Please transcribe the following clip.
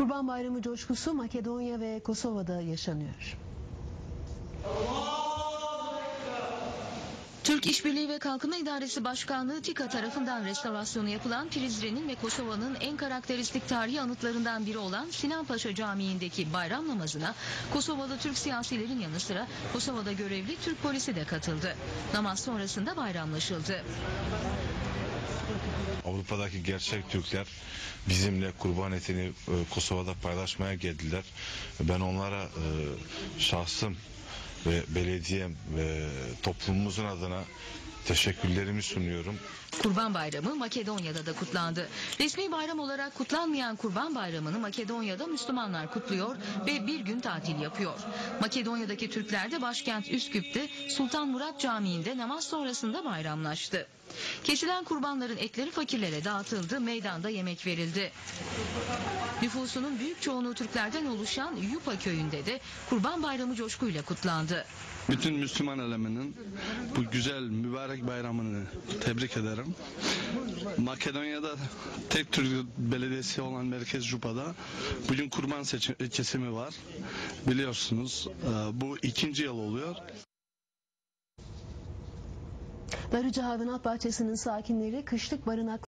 Kurban Bayramı coşkusu Makedonya ve Kosova'da yaşanıyor. Türk İşbirliği ve Kalkınma İdaresi Başkanlığı TİKA tarafından restorasyonu yapılan Prizren'in ve Kosova'nın en karakteristik tarihi anıtlarından biri olan Sinan Paşa Camii'ndeki bayram namazına Kosovalı Türk siyasilerin yanı sıra Kosova'da görevli Türk polisi de katıldı. Namaz sonrasında bayramlaşıldı. Avrupa'daki gerçek Türkler bizimle kurban etini e, Kosova'da paylaşmaya geldiler. Ben onlara e, şahsım ve belediyem ve toplumumuzun adına teşekkürlerimi sunuyorum. Kurban Bayramı Makedonya'da da kutlandı. Resmi bayram olarak kutlanmayan Kurban Bayramı'nı Makedonya'da Müslümanlar kutluyor ve bir gün tatil yapıyor. Makedonya'daki Türkler de başkent Üsküp'te Sultan Murat Camii'nde namaz sonrasında bayramlaştı. Kesilen kurbanların etleri fakirlere dağıtıldı, meydanda yemek verildi. Nüfusunun büyük çoğunluğu Türklerden oluşan Yupa köyünde de Kurban Bayramı coşkuyla kutlandı. Bütün Müslüman eleminin bu güzel mübarek bayramını tebrik ederim. Makedonya'da tek Türk belediyesi olan Merkez Cupa'da bugün kurban kesimi var. Biliyorsunuz e, bu ikinci yıl oluyor. Darıca Hayvanat Bahçesi'nin sakinleri kışlık barınak